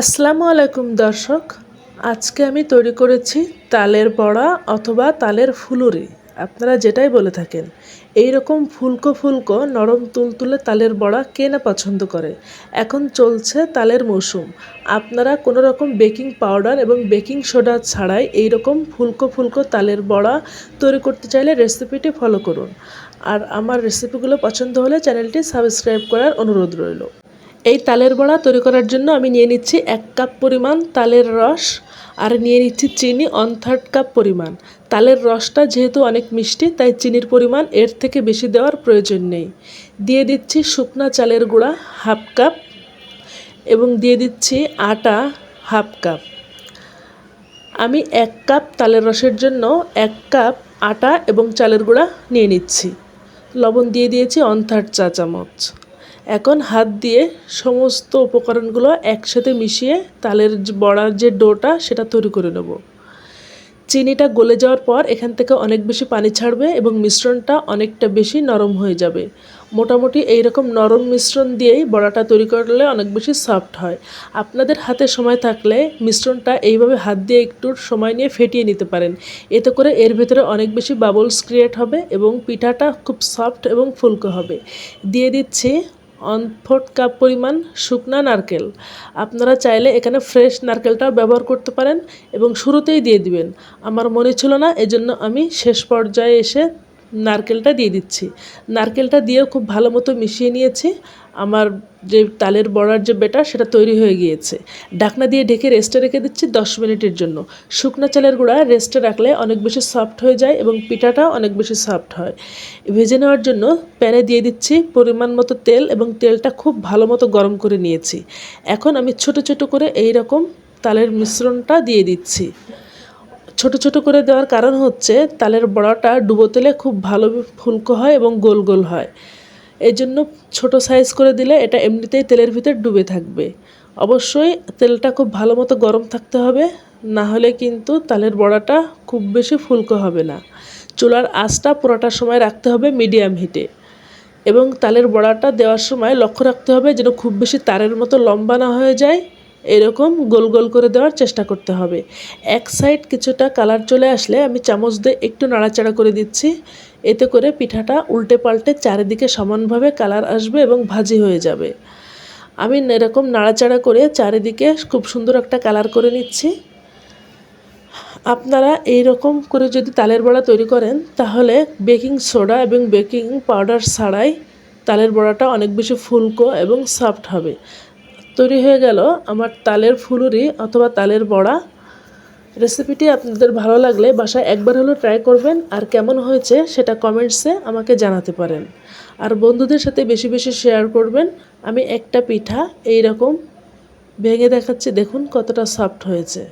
আসসালামু আলাইকুম দর্শক। আজকে আমি তৈরি করেছি তালের বড়া অথবা তালের ফুলুরি। আপনারা যেটাই বলে থাকেন এই রকম ফুলকো ফুলকো নরম তুলতুলে তালের বড়া কে না পছন্দ করে? এখন চলছে তালের মৌসুম। আপনারা কোনো রকম বেকিং পাউডার এবং বেকিং সোডা ছাড়াই এই রকম ফুলকো ফুলকো তালের বড়া তৈরি করতে চাইলে রেসিপিটি ফলো করুন। আর আমার রেসিপিগুলো পছন্দ হলে চ্যানেলটি সাবস্ক্রাইব করার অনুরোধ রইল। এই তালের বড়া তৈরি করার জন্য আমি নিয়ে নিচ্ছি এক কাপ পরিমাণ তালের রস আর নিয়ে নিচ্ছি চিনি ওয়ান থার্ড কাপ পরিমাণ। তালের রসটা যেহেতু অনেক মিষ্টি, তাই চিনির পরিমাণ এর থেকে বেশি দেওয়ার প্রয়োজন নেই। দিয়ে দিচ্ছি শুকনা চালের গুঁড়া হাফ কাপ এবং দিয়ে দিচ্ছি আটা হাফ কাপ আমি এক কাপ তালের রসের জন্য এক কাপ আটা এবং চালের গুঁড়া নিয়ে নিচ্ছি। লবণ দিয়ে দিয়েছি ওয়ান থার্ড চা চামচ। এখন হাত দিয়ে সমস্ত উপকরণগুলো একসাথে মিশিয়ে তালের বড়ার যে ডোটা, সেটা তৈরি করে নেব। চিনিটা গলে যাওয়ার পর এখান থেকে অনেক বেশি পানি ছাড়বে এবং মিশ্রণটা অনেকটা বেশি নরম হয়ে যাবে। মোটামুটি এই রকম নরম মিশ্রণ দিয়েই বড়াটা তৈরি করলে অনেক বেশি সফট হয়। আপনাদের হাতে সময় থাকলে মিশ্রণটা এইভাবে হাত দিয়ে একটু সময় নিয়ে ফেটিয়ে নিতে পারেন। এতে করে এর ভিতরে অনেক বেশি বাবলস ক্রিয়েট হবে এবং পিঠাটা খুব সফট এবং ফুলকো হবে। দিয়ে দিচ্ছি ওয়ান ফোর্থ কাপ পরিমাণ শুকনা নারকেল। আপনারা চাইলে এখানে ফ্রেশ নারকেলটাও ব্যবহার করতে পারেন এবং শুরুতেই দিয়ে দিবেন। আমার মনে ছিল না, এজন্য আমি শেষ পর্যায়ে এসে নারকেলটা দিয়ে দিচ্ছি। নারকেলটা দিয়েও খুব ভালো মতো মিশিয়ে নিয়েছি। আমার যে তালের বড়ার যে বেটার সেটা তৈরি হয়ে গিয়েছে। ডাকনা দিয়ে ঢেকে রেস্টে রেখে দিচ্ছি দশ মিনিটের জন্য। শুকনো চালের গুঁড়া রেস্টে রাখলে অনেক বেশি সফট হয়ে যায় এবং পিঠাটাও অনেক বেশি সফট হয়। ভেজে নেওয়ার জন্য প্যানে দিয়ে দিচ্ছি পরিমাণ মতো তেল এবং তেলটা খুব ভালো মতো গরম করে নিয়েছি। এখন আমি ছোট ছোট করে এই রকম তালের মিশ্রণটা দিয়ে দিচ্ছি। ছোট ছোট করে দেওয়ার কারণ হচ্ছে তালের বড়াটা ডুবো তেলে খুব ভালো ফুলকো হয় এবং গোল গোল হয়। এই জন্য ছোটো সাইজ করে দিলে এটা এমনিতেই তেলের ভিতর ডুবে থাকবে। অবশ্যই তেলটা খুব ভালো মতো গরম থাকতে হবে, না হলে কিন্তু তালের বড়াটা খুব বেশি ফুলকো হবে না। চুলার আঁচটা পুরোটার সময় রাখতে হবে মিডিয়াম হিটে এবং তালের বড়াটা দেওয়ার সময় লক্ষ্য রাখতে হবে যেন খুব বেশি তারের মতো লম্বা না হয়ে যায়। এরকম গোল গোল করে দেওয়ার চেষ্টা করতে হবে। এক সাইড কিছুটা কালার চলে আসলে আমি চামচ দিয়ে একটু নাড়াচাড়া করে দিচ্ছি। এতে করে পিঠাটা উল্টে পাল্টে চারিদিকে সমানভাবে কালার আসবে এবং ভাজি হয়ে যাবে। আমি এরকম নাড়াচাড়া করে চারিদিকে খুব সুন্দর একটা কালার করে নিচ্ছি। আপনারা এই রকম করে যদি তালের বড়া তৈরি করেন, তাহলে বেকিং সোডা এবং বেকিং পাউডার ছাড়াই তালের বড়াটা অনেক বেশি ফুলকো এবং সফট হবে। তৈরি হয়ে গেল আমার তালের ফুলুরি অথবা তালের বড়া। রেসিপিটি আপনাদের ভালো লাগলে বাসায় একবার হলেও ট্রাই করবেন, আর কেমন হয়েছে সেটা কমেন্টসে আমাকে জানাতে পারেন। আর বন্ধুদের সাথে বেশি বেশি শেয়ার করবেন। আমি একটা পিঠা এই রকম ভেঙে দেখাচ্ছি, দেখুন কতটা সফট হয়েছে।